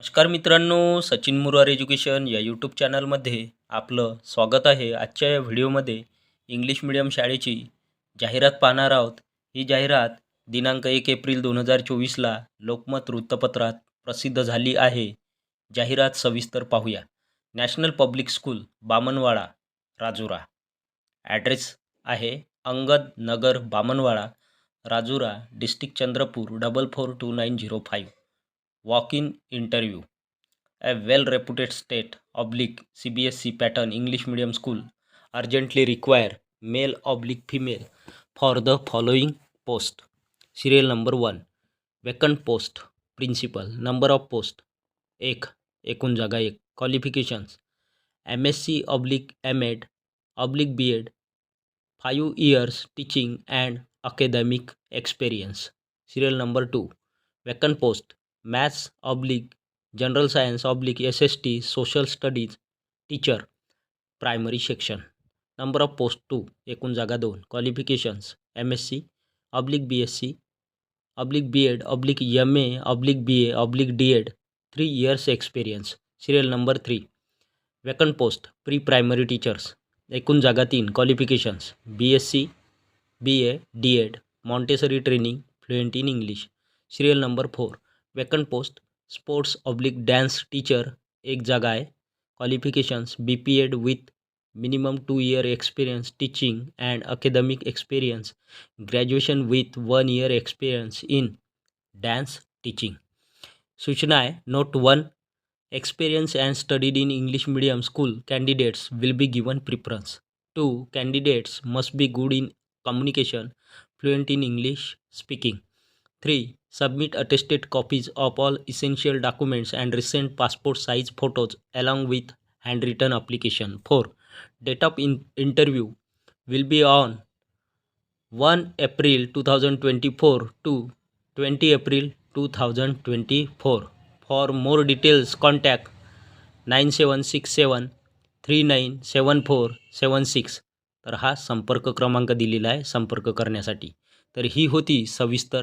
नमस्कार मित्रांनो सचिन मुरार एज्युकेशन या यूट्यूब चॅनलमध्ये आपलं स्वागत आहे आजच्या या व्हिडिओमध्ये. इंग्लिश मिडियम शाळेची जाहिरात पाहणार आहोत. ही जाहिरात दिनांक एक एप्रिल दोन हजार चोवीसला लोकमत वृत्तपत्रात प्रसिद्ध झाली आहे. जाहिरात सविस्तर पाहूया. National public school Bamanwada Rajura. Address आहे Angad Nagar Bamanwada Rajura district Chandrapur double four two nine zero five walk in interview a well reputed state oblique cbsc pattern english medium school urgently require male oblique female for the following post serial number 1 vacant post principal number of post एक एकूण जागा एक qualifications M S C oblique M Ed oblique B Ed five years teaching and academic experience serial number two vacant post Maths oblique general science oblique S S T social studies teacher primary section. Number of post two एकूण जागा दोन qualifications M S C oblique B S C oblique B Ed oblique M A oblique B A oblique D Ed three years experience serial number three. Vacant post pre primary teachers एकूण जागा तीन qualifications B S C B A D Ed Montessori training fluent in English serial number four vacant post sports oblique dance teacher एक जागा आहे qualifications B P Ed with minimum two year experience teaching and academic experience graduation with one year experience in dance teaching सूचना आहे note one experience and studied in english medium school candidates will be given preference two candidates must be good in communication fluent in english speaking three submit attested copies of all essential documents and recent passport size photos along with handwritten application four date of in- interview will be on 1 april 2024 to 20 april 2024 for more details contact 9767 397476 तर हा संपर्क क्रमांक दिलेला आहे संपर्क करण्यासाठी तर ही होती सविस्तर